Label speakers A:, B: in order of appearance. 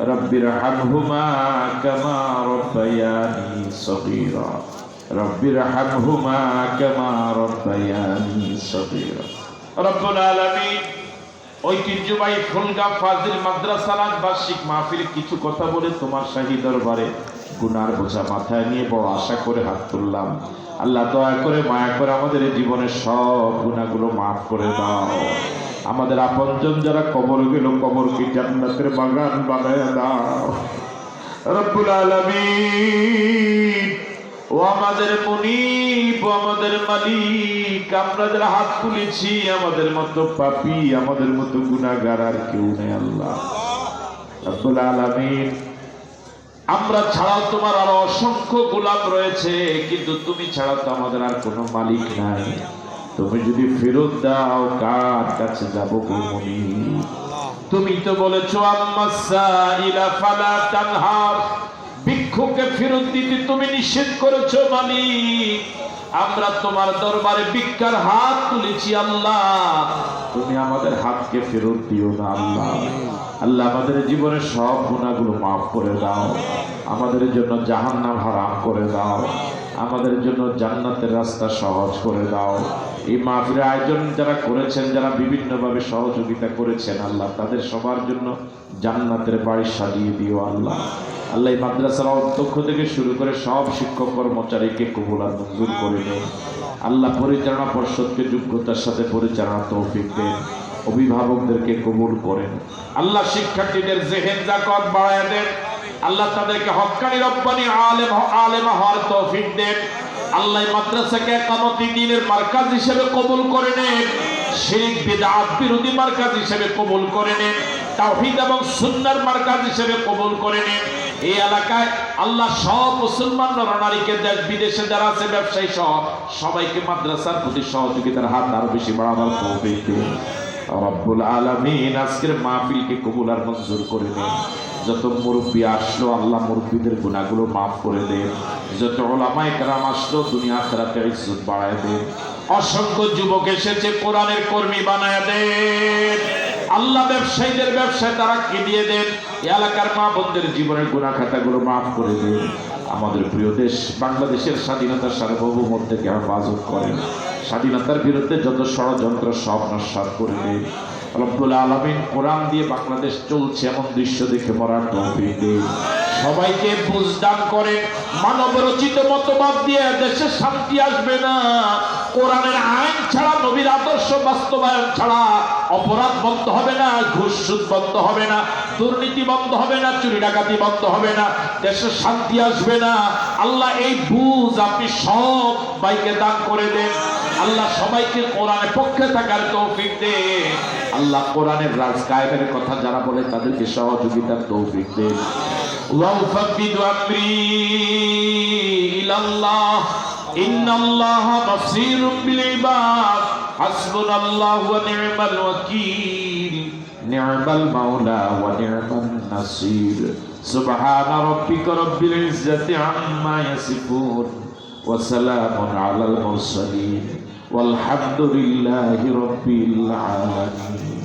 A: رب ارحمهما كما ربياني صغيرا رب ارحمهما كما ربياني صغيرا رب العالمين ঐতিহ্যবাহী ফুলগা ফাজিল মাদ্রাসার আজ বার্ষিক মাহফিল কিছু কথা বলে তোমার শাহী দরবারে গুনার বোঝা মাথায় নিয়ে বড় আশা করে হাত তুললাম আল্লাহ দয়া করে মায়া করে আমাদের এই জীবনের সব গুণাগুলো মাফ করে দাও আমাদের আপনজন যারা কবর গেল, কবরকে জান্নাতের বাগান বানায় দাও। রব্বুল আলামিন। ও আমাদের মুনিব আমাদের মালিক, আমরা যারা হাত তুলেছি, আমাদের মতো পাপি, আমাদের মতো গুনাহগার আর কেউ নেই আল্লাহ। রব্বুল আলামিন। আমরা ছাড়াও তোমার আরও অসংখ্য গোলাম রয়েছে, কিন্তু তুমি ছাড়া তো আমাদের আর কোনো মালিক নাই। তুমি যদি ফেরত দাও, কার কাছে যাব তুমি তো বলেছ আম্মাসা ইলা ফালা তানহার। ভিক্ষুকে ফেরত দিতে তুমি নিষেধ করেছ, মালিক। আমরা তোমার দরবারে ভিক্ষার হাত তুলেছি, আল্লাহ। তুমি আমাদের হাতকে ফেরত দিও না, আল্লাহ। আল্লাহ, আমাদের জীবনের সব গুণাগুলো মাফ করে দাও। আমাদের জন্য জাহান্নাম হারাম করে দাও। আমাদের জন্য জান্নাতের রাস্তা সহজ করে দাও। এই মাহফিলের আয়োজন যারা করেছেন, যারা বিভিন্নভাবে সহযোগিতা করেছেন, আল্লাহ, তাদের সবার জন্য জান্নাতের বাড়ি সাজিয়ে দিও, আল্লাহ। আল্লাহ মাদ্রাসার অধ্যক্ষ থেকে শুরু করে সব শিক্ষক কর্মচারীকে কবুল আর মঞ্জুর করে দেন। আল্লাহ পরিচালনা পর্ষদকে যোগ্যতার সাথে পরিচালনা তৌফিক দেন, অভিভাবকদেরকে কবুল করেন। আল্লাহ শিক্ষার্থীদের জেহেন জাকত বাড়ায় দেন। আল্লাহ তাদেরকে হক্কানি রব্বানি আলেম আলেমা হওয়ার তৌফিক দেন। আল্লাহ মাদ্রাসাকে একামতি দিনের মার্কাজ হিসেবে কবুল করে নেন। শিরিক, বিদআত বিরোধী মার্কাজ হিসেবে কবুল করে নেন। তাওহীদ এবং সুন্নাহর মার্কাজ হিসেবে কবুল করে নেন। এই এলাকায় আল্লাহ সব মুসলমান নরনারীকে দেশ বিদেশে যারা আছে, ব্যবসায়ী সহ, সবাইকে মাদ্রাসার প্রতি সহযোগিতার হাত আরও বেশি বাড়ানোর তৌফিক রব্বুল আলামিন, আজকের মাহফিলকে কবুল আর মঞ্জুর করে নেন। যত মুরব্বী আসলো, আল্লাহ মুরব্বীদের গুণাগুলো মাফ করে দেন। যত ওলামায়ে কেরাম আসলো, দুনিয়া আখিরাতে ইজ্জত বাড়ায় দেন। অসংখ্য যুবক এসেছে, কোরআনের কর্মী বানায় দেন। আল্লাহ ব্যবসায়ীদের ব্যবসায় তারা কি দিয়ে দেন? এলাকার মা বন্ধের জীবনের গুণা খাতাগুলো মাফ করে দেন। আমাদের প্রিয় দেশ বাংলাদেশের স্বাধীনতার সার্বভৌমত্বকে হেফাজত করেন। স্বাধীনতার বিরুদ্ধে যত ষড়যন্ত্র সব নস্বাত করে দেন। রব্বুল আলমিন কোরআন দিয়ে বাংলাদেশ চলছে এমন দৃশ্য দেখে মরার তৌফিক দিন। সবাইকে বুঝদান করে মানব রচিত মতবাদ দিয়ে দেশে শান্তি আসবে না। কোরআনের আইন ছাড়া নবীর আদর্শ বাস্তবায়ন ছাড়া অপরাধ বন্ধ হবে না, ঘুষ সুদ বন্ধ হবে না, দুর্নীতি বন্ধ হবে না, চুরি ডাকাতি বন্ধ হবে না, দেশে শান্তি আসবে না। আল্লাহ এই বুঝ আপনি সব বাইকে দান করে দেন। আল্লাহ সবাইকে কোরআনের পক্ষে থাকার তৌফিক দে। আল্লাহ কোরআনের রাজ কায়েমের কথা যারা বলে তাদেরকে সহযোগিতার তৌফিক দেন وأفبد أمري إلى الله إن الله بصير بالعباد حسبنا الله ونعم الوكيل نعم المولى ونعم النصير سبحان ربك رب العزة عما يصفون وسلام على المرسلين والحمد لله رب العالمين